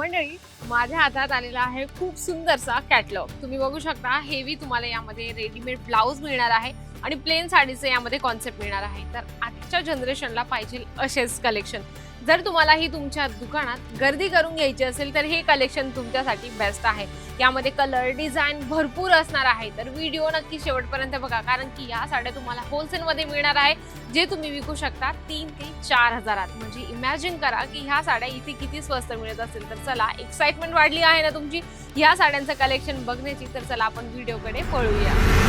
मंडळी माझ्या हातात आलेला आहे खूप सुंदरसा कॅटलॉग तुम्ही बघू शकता हेवी तुम्हाला यामध्ये रेडीमेड ब्लाऊज मिळणार आहे आणि प्लेन साडीचं यामध्ये कॉन्सेप्ट मिळणार आहे. तर आजच्या जनरेशनला पाहिजे असेच कलेक्शन जर तुम्हालाही तुमच्या दुकानात गर्दी करून घ्यायची असेल तर हे कलेक्शन तुमच्यासाठी बेस्ट आहे. यामध्ये कलर डिझाईन भरपूर असणार आहे. तर व्हिडिओ नक्की शेवटपर्यंत बघा कारण की या साड्या तुम्हाला होलसेलमध्ये मिळणार आहे. जे तुम्ही विकू शकता तीन ते चार हजारात. म्हणजे इमॅजिन करा की ह्या साड्या इथे किती स्वस्त मिळत असेल. तर चला एक्साइटमेंट वाढली आहे ना तुमची? ह्या साड्यांचं कलेक्शन बघण्याची. तर चला आपण व्हिडिओकडे पळूया.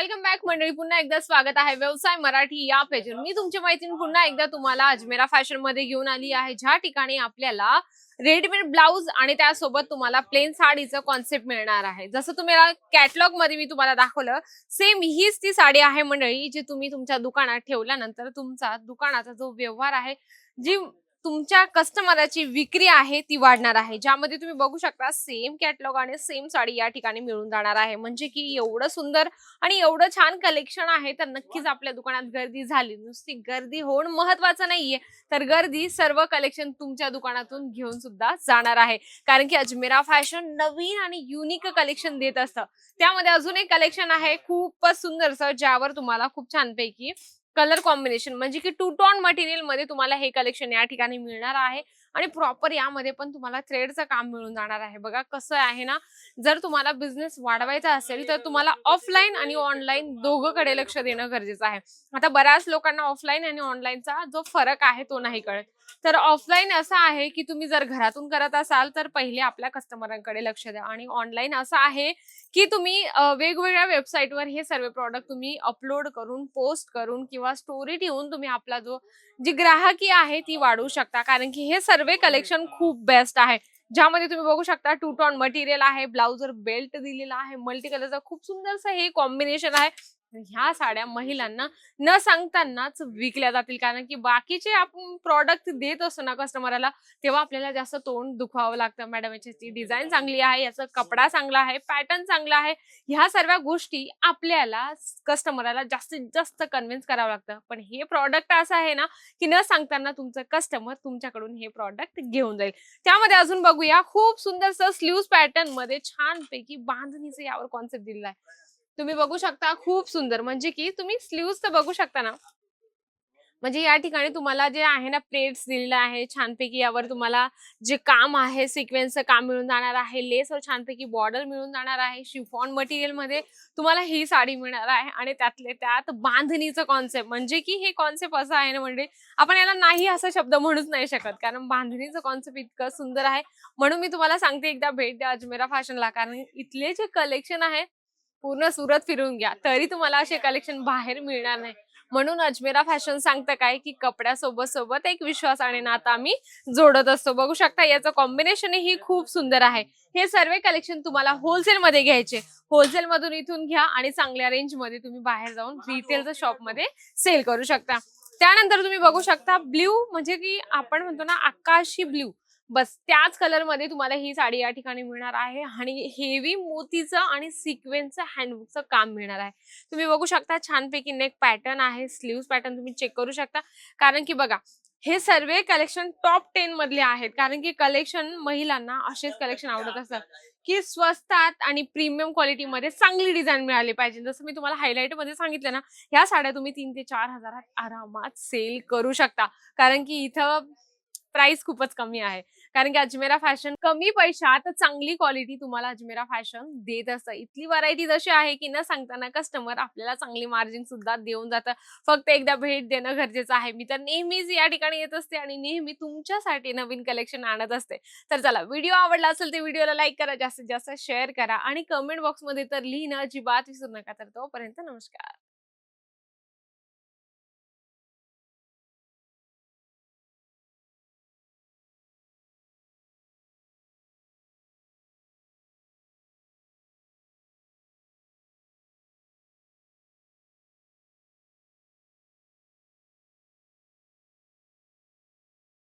वेलकम बॅक मंडळी पुन्हा एकदा स्वागत आहे व्यवसाय मराठी या पेजवर मी तुमची मैत्रीण पुन्हा एकदा तुम्हाला अजमेरा फॅशनमध्ये घेऊन आली आहे. ज्या ठिकाणी आपल्याला रेडीमेड ब्लाऊज आणि त्यासोबत तुम्हाला प्लेन साडीचं कॉन्सेप्ट मिळणार आहे. जसं तुम्हाला कॅटलॉगमध्ये मी तुम्हाला दाखवलं सेम हीच ती साडी आहे मंडळी जी तुम्ही तुमच्या दुकानात ठेवल्यानंतर तुमचा दुकानाचा जो व्यवहार आहे जी तुमच्या कस्टमराची विक्री आहे ती वाढणार आहे. ज्यामध्ये तुम्ही बघू शकता सेम कॅटलॉग आणि सेम साडी या ठिकाणी मिळून जाणार आहे. म्हणजे की एवढं सुंदर आणि एवढं छान कलेक्शन आहे तर नक्कीच आपल्या दुकानात गर्दी झाली. नुसती गर्दी होणं महत्वाचं नाहीये तर गर्दी सर्व कलेक्शन तुमच्या दुकानातून घेऊन सुद्धा जाणार आहे. कारण की अजमेरा फॅशन नवीन आणि युनिक कलेक्शन देत असतं. त्यामध्ये अजून एक कलेक्शन आहे खूपच सुंदरसं ज्यावर तुम्हाला खूप छानपैकी कलर कॉम्बिनेशन म्हणजे की टू टॉन मटेरियलमध्ये तुम्हाला हे कलेक्शन या ठिकाणी मिळणार आहे आणि प्रॉपर यामध्ये पण तुम्हाला थ्रेडचं काम मिळून जाणार आहे. बघा कसं आहे ना जर तुम्हाला बिझनेस वाढवायचा असेल तर तुम्हाला ऑफलाईन आणि ऑनलाईन दोघंकडे लक्ष देणं गरजेचं आहे. आता बऱ्याच लोकांना ऑफलाईन आणि ऑनलाईनचा जो फरक आहे तो नाही कळत. तर ऑफलाईन असं आहे की तुम्ही जर घरातून करत असाल तर पहिले आपल्या कस्टमरांकडे लक्ष द्या आणि ऑनलाईन असं आहे की तुम्ही वेगवेगळ्या वेबसाईटवर हे सर्व प्रॉडक्ट तुम्ही अपलोड करून पोस्ट करून किंवा स्टोरी ठेवून तुम्ही आपला जो जी ग्राहकी आहे ती वाढवू शकता. कारण की हे सर्व कलेक्शन खूप बेस्ट आहे. ज्यामध्ये तुम्ही बघू शकता टू टॉन मटेरियल आहे ब्लाउजर बेल्ट दिलेला आहे मल्टी कलरचा खूप सुंदरसं हे कॉम्बिनेशन आहे. ह्या साड्या महिलांना न सांगतानाच विकल्या जातील. कारण की बाकीचे आपण प्रॉडक्ट देत असतो ना कस्टमरला तेव्हा आपल्याला जास्त तोंड दुखवावं लागतं. मॅडम याची डिझाईन चांगली आहे याचा कपडा चांगला आहे पॅटर्न चांगला आहे. ह्या सर्व गोष्टी आपल्याला कस्टमरला जास्तीत जास्त कन्व्हिन्स करावं लागतं. पण हे प्रॉडक्ट असं आहे ना की न सांगताना तुमचं कस्टमर तुमच्याकडून हे प्रॉडक्ट घेऊन जाईल. त्यामध्ये अजून बघूया खूप सुंदरसं स्लीव्ह पॅटर्नमध्ये छानपैकी बांधणीचं यावर कॉन्सेप्ट दिलेला आहे. तुम्ही बघू शकता खूप सुंदर. म्हणजे की तुम्ही स्लीव्ह तर बघू शकता ना. म्हणजे या ठिकाणी तुम्हाला जे आहे ना प्लेट्स दिलेलं आहे छानपैकी यावर तुम्हाला जे काम आहे सिक्वेन्सचं काम मिळून जाणार आहे लेस छानपैकी बॉर्डर मिळून जाणार आहे शिफॉन मटेरियलमध्ये तुम्हाला ही साडी मिळणार आहे आणि त्यातले त्यात बांधणीचं कॉन्सेप्ट म्हणजे की हे कॉन्सेप्ट असं आहे ना म्हणजे आपण याला नाही असा शब्द म्हणूच नाही शकत. कारण बांधणीचं कॉन्सेप्ट इतकं सुंदर आहे. म्हणून मी तुम्हाला सांगते एकदा भेट द्या अजमेरा फॅशनला कारण इथले जे कलेक्शन आहे पूर्ण सुरत फिरून घ्या. तरी तुम्हाला असे कलेक्शन बाहेर मिळणार नाही. म्हणून अजमेरा फॅशन सांगतं काय की कपड्यासोबत सोबत एक विश्वास आणि नाता आम्ही जोडत असतो. बघू शकता याचं कॉम्बिनेशन ही खूप सुंदर आहे. हे सर्व कलेक्शन तुम्हाला होलसेल मध्ये घ्यायचे. होलसेल मधून इथून घ्या आणि चांगल्या रेंजमध्ये तुम्ही बाहेर जाऊन रिटेलच्या शॉपमध्ये सेल करू शकता. त्यानंतर तुम्ही बघू शकता ब्ल्यू म्हणजे की आपण म्हणतो ना आकाशी ब्ल्यू बस त्याच कलरमध्ये तुम्हाला ही साडी या ठिकाणी मिळणार आहे आणि हेवी मोतीचं आणि सिक्वेन्सचं हँडवर्कचं काम मिळणार आहे. तुम्ही बघू शकता छानपैकी नेक पॅटर्न आहे स्लीव्स पॅटर्न तुम्ही चेक करू शकता. कारण की बघा हे सर्व कलेक्शन टॉप टेन मधले आहेत. कारण की कलेक्शन महिलांना असेच कलेक्शन आवडत असतात की स्वस्तात आणि प्रीमियम क्वालिटीमध्ये चांगली डिझाईन मिळाली पाहिजे. जसं मी तुम्हाला हायलाईटमध्ये सांगितलं ना ह्या साड्या तुम्ही तीन ते चार हजारात आरामात सेल करू शकता. कारण की इथं प्राइस खूपच कमी आहे. कारण की अजमेरा फॅशन कमी पैशात चांगली क्वालिटी तुम्हाला अजमेरा फॅशन देत असतं. इथली व्हरायटी जशी आहे की न सांगताना कस्टमर आपल्याला चांगली मार्जिन सुद्धा देऊन जातं. फक्त एकदा भेट देणं गरजेचं आहे. मी तर नेहमीच या ठिकाणी येत असते आणि नेहमी तुमच्यासाठी नवीन कलेक्शन आणत असते. तर चला व्हिडिओ आवडला असेल तर व्हिडिओला लाईक करा जास्तीत जास्त शेअर करा आणि कमेंट बॉक्समध्ये तर लिहिणं अजिबात विसरू नका. तर तोपर्यंत नमस्कार.